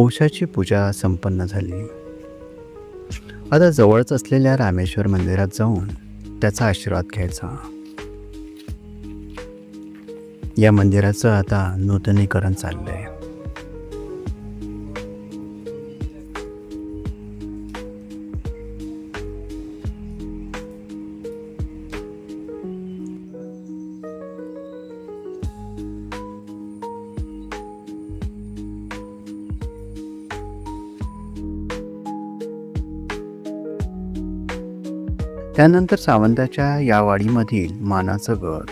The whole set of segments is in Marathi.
औषाची पूजा संपन्न झाली. आता जवळच असलेल्या रामेश्वर मंदिरात जाऊन त्याचा आशीर्वाद घ्यायचा. या मंदिराचं आता नूतनीकरण चाललंय. त्यानंतर सावंताच्या या वाडीमधील मानाचं घर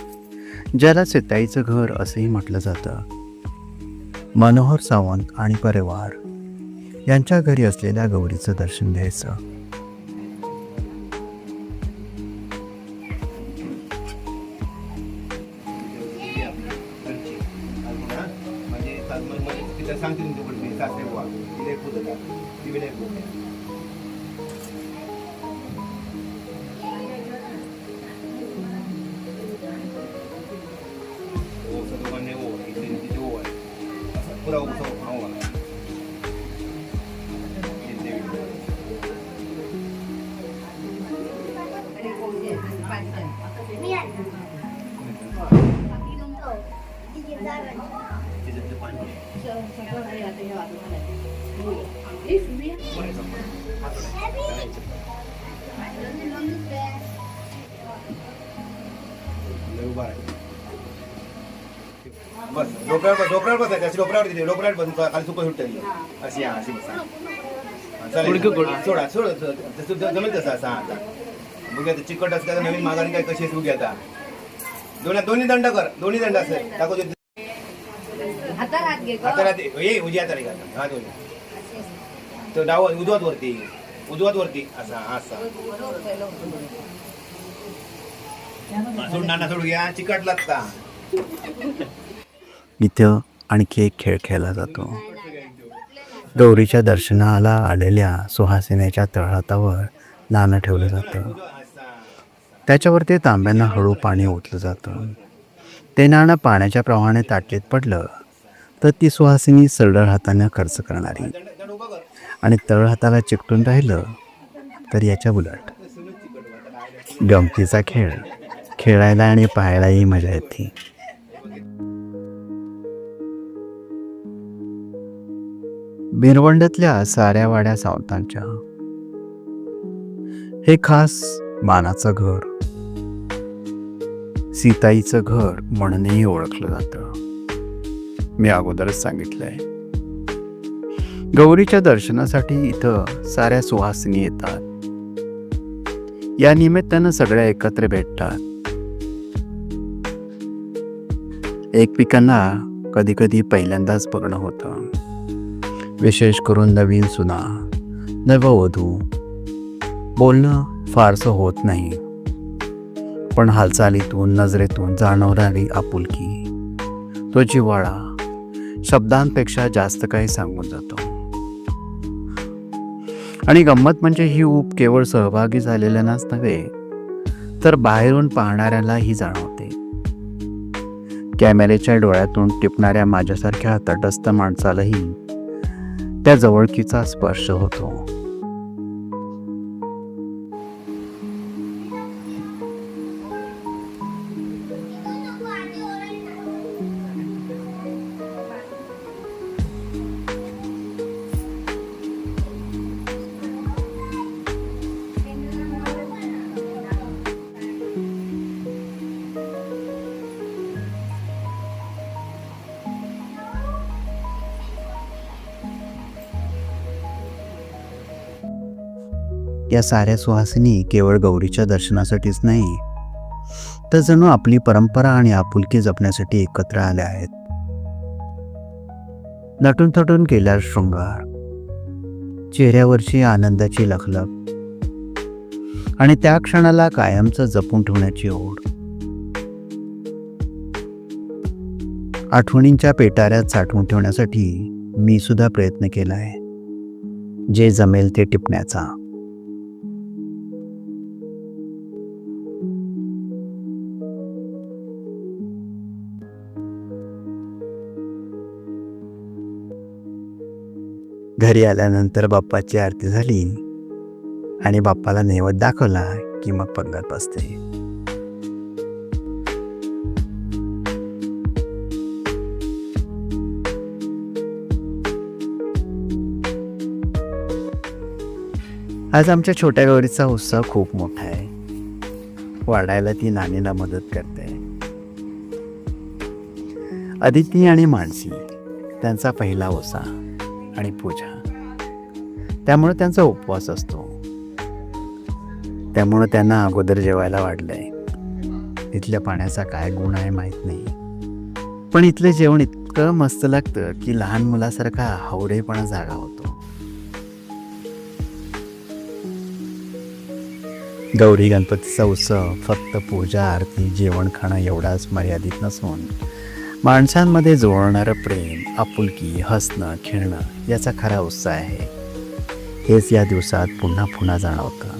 ज्याला सिताईचं घर असंही म्हटलं जातं. मनोहर सावंत आणि परिवार यांच्या घरी असलेल्या गौरीचं दर्शन घ्यायचं. सांगते बस डोक्यावर डोक्यावर बसायचं अशी डोक्यावर तिथे डोक्यावर बसून खाली सुपर सुट्ट अशी हा अशी बसा सोडा सोड तसं जमेल तसं असं आता बघूया चिकट आता नवीन माघारी काय कशी बघूया आता. दोन्ही दोन्ही दंड कर दोन्ही दंड असेल. टाकू दे हातात हात घे गं. उजी हाताला घाल. हा दोन्ही तो डाव उजवात वरती. उजवात वरती. असा हा, असा. सोड नाना सोड घ्या. चिकट लागता. इथं आणखी एक खेळ खेळला जातो. गौरीच्या दर्शनाला आलेल्या सुहासिनीच्या तळहातावर नाणं ठेवलं जातं. त्याच्यावर ते तांब्यानं हळू पाणी ओतलं जातं. ते नाणं पाण्याच्या प्रवाहाने ताटलीत पडलं तर ती सुहासिनी सरळ हाताने खर्च करणारी. आणि तळ हाताला चिकटून राहिलं तर याच्या उलट. गमतीचा खेळ. खेळायला आणि पाहायलाही मजा येते. बिरवंडातल्या साऱ्या वाड्या सावतांच्या. हे खास मानाचं घर. सीताईचं घर म्हणूनही ओळखलं जातं. मी अगोदरच सांगितलंय गौरीच्या दर्शनासाठी इथं साऱ्या सुहासिनी येतात. या निमित्तानं सगळ्या एकत्र भेटतात. एकमेकांना कधी कधी पहिल्यांदाच बघणं होतं. विशेष करून नवीन सुना नववधू बोलणं फारसं होत नाही. पण हालचालीतून नजरेतून जाणवणारी आपुलकी तो जिवाळा शब्दांपेक्षा जास्त काही सांगून जातो. आणि गंमत म्हणजे ही ऊब केवळ सहभागी झालेल्यांनाच नव्हे तर बाहेरून पाहणाऱ्यालाही जाणवते. कॅमेऱ्याच्या डोळ्यातून टिपणाऱ्या माझ्यासारख्या तटस्थ माणसालाही त्या जवळकीचा स्पर्श होतो. या साऱ्या सुहासिनी केवळ गौरीच्या दर्शनासाठीच नाही तर जणू आपली परंपरा आणि आपुलकी जपण्यासाठी एकत्र आल्या आहेत. नटून थटून केल्यावर शृंगार. चेहऱ्यावरची आनंदाची लखलख. आणि त्या क्षणाला कायमचं जपून ठेवण्याची ओढ. आठवणींच्या पेटाऱ्यात साठवून ठेवण्यासाठी मी सुद्धा प्रयत्न केला आहे. जे जमेल ते टिपण्याचा. घरी आल्यानंतर बाप्पाची आरती झाली. आणि बाप्पाला नैवेद्य दाखवला की मग पंगत बसते. आज आमच्या छोट्या गौरीचा उत्सव खूप मोठा आहे. वाढायला ती नानीला मदत करते. अदिती आणि मानसी त्यांचा पहिला ओसा. आणि पूजा. त्यामुळे त्यांचा उपवास असतो. त्यामुळं त्यांना अगोदर जेवायला वाढलंय. इथल्या पाण्याचा काय गुण आहे माहीत नाही. पण इथलं जेवण इतकं मस्त लागतं की लहान मुलासारखा हावरेपणा जागा होतो. गौरी गणपतीचा उत्सव फक्त पूजा आरती जेवण खाणं एवढाच मर्यादित नसून माणसांमध्ये जुळणारं प्रेम आपुलकी हसणं खेळणं याचा खरा उत्साह आहे. हेच या दिवसात पुन्हा पुन्हा जाणवतं.